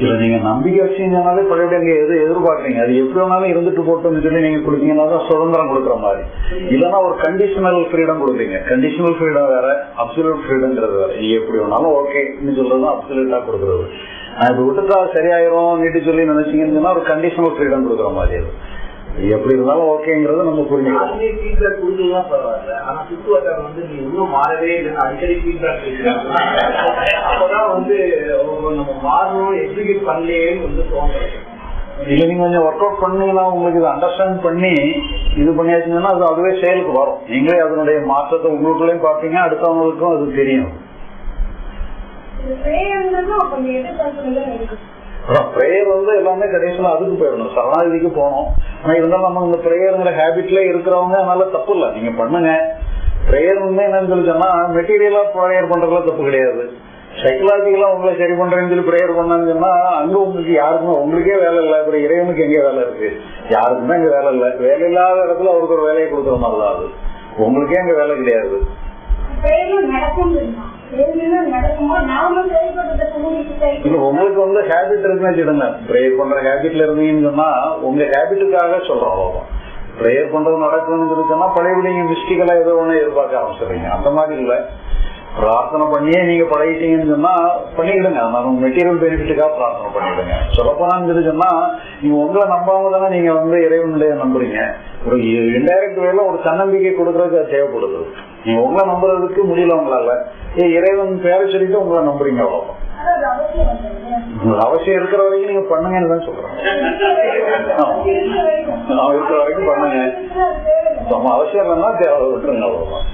இல்ல நீங்க நம்பிக்கை வச்சீங்கன்னாலே பழையபடி அங்க எது எதிர்பார்க்கறீங்க? அது எப்படி வேணாலும் இருந்துட்டு போட்டோம்னு சொல்லி நீங்க கொடுத்தீங்கன்னா தான் சுதந்திரம் கொடுக்குற மாதிரி. இல்லைன்னா ஒரு கண்டிஷனல் ஃப்ரீடம் கொடுப்பீங்க. கண்டிஷனல் ஃப்ரீடம் வேற அப்சல்யூட் ஃப்ரீடம்ன்றது வேற. நீங்க எப்படி வேணாலும் ஓகேன்னு சொல்றது அப்சல்யூட்டா கொடுக்குறது. நான் இப்ப விட்டுட்டா சரியாயிரும் நீட்டு சொல்லி நினைச்சீங்கன்னு ஒரு கண்டிஷனல் ஃப்ரீடம் கொடுக்குற மாதிரி அது. எப்படி இருந்தாலும் ஓகேங்கிறத நம்ம புரிஞ்சுக்கலாம் ஃபீட்பேக் கொடுக்கலாம் பரவாயில்ல. ஆனா சுத்து வட்டாரம் வந்து நீ இன்னும் மாறவே இல்லைன்னு அடிக்கடி ஃபீட்பேக் மாறணும் எக்ஸிக்யூட் பண்ணலையேன்னு வந்து தோணுறது இல்ல நீங்க கொஞ்சம் ஒர்க் அவுட் பண்ணீங்கன்னா உங்களுக்கு இதை அண்டர்ஸ்டாண்ட் பண்ணி இது பண்ணியாச்சுங்கன்னா அது அதுவே செயலுக்கு வரும். நீங்களே அதனுடைய மாற்றத்தை உங்களுக்குள்ளேயும் பார்ப்பீங்க அடுத்தவங்களுக்கும் அது தெரியும். ப்ரேயர் வந்து எல்லாமே கடைசியில் அதுக்கு போயிடணும். சரணாதிதிக்கு போகணும். ஆனா இருந்தாலும் நம்ம இந்த ப்ரேயருங்கிற ஹேபிட்ல இருக்கிறவங்க அதனால தப்பு இல்லை. நீங்க பண்ணுங்க. ப்ரேயர் வந்து என்னன்னு சொல்லி சொன்னா மெட்டீரியலா ப்ரேயர் பண்றதுல தப்பு கிடையாது. சைக்கலாஜிக்கலா உங்களை சரி பண்றேன்னு சொல்லி ப்ரேயர் பண்ணான்னு சொன்னா அங்க உங்களுக்கு யாருக்குமே உங்களுக்கே வேலை இல்லை அப்புறம் இறைவனுக்கு எங்க வேலை இருக்கு? யாருக்குமே அங்க வேலை இல்லை. வேலை இல்லாத இடத்துல அவருக்கு ஒரு வேலையை கொடுக்குற மாதிரி தான் அது. உங்களுக்கே அங்க வேலை கிடையாது. உங்களுக்கு வந்து ஹேபிட் இருக்குன்னு வச்சுடுங்க ப்ரேயர் பண்ற ஹேபிட்ல இருந்தீங்கன்னு சொன்னா உங்க ஹேபிட்டுக்காக சொல்றோம் ப்ரேயர் பண்றது நடக்கும்னு சொல்லி சொன்னா பழையபடி நீங்க மிஸ்டிக்கலா ஏதோ ஒண்ணு எதிர்பார்க்க ஆரம்பிச்சிடுறீங்க. அந்த மாதிரி இல்ல. பிரார்த்தனை பண்ணியே நீங்க பழகிட்டீங்கன்னு சொன்னா பண்ணிக்கிடுங்க அதனால மெட்டீரியல் பெனிஃபிட்டுக்காக பிரார்த்தனை பண்ணிடுங்க. சொல்லப்போனான்னு சொல்லி சொன்னா நீங்க உங்களை நம்பாம தானே நீங்க வந்து இறைவனுடைய நம்புறீங்க. ஒரு இன்டைரக்ட் வேல ஒரு தன்னம்பிக்கை கொடுக்கறதுக்கு அது தேவைப்படுது. நீங்க உங்களை நம்புறதுக்கு முடியல உங்களால. ஏ இறைவன் பேரை சொல்லிட்டு உங்களை நம்புறீங்க அவ்வளவு அவசியம் இருக்கிற வரைக்கும் நீங்க பண்ணுங்கன்னு தான் சொல்றேன் இருக்கிற வரைக்கும் நான் இருக்கிற வரைக்கும் பண்ணுங்க. அவசியம் இல்லைன்னா தேவை விட்டுருங்க அவ்வளவுதான்.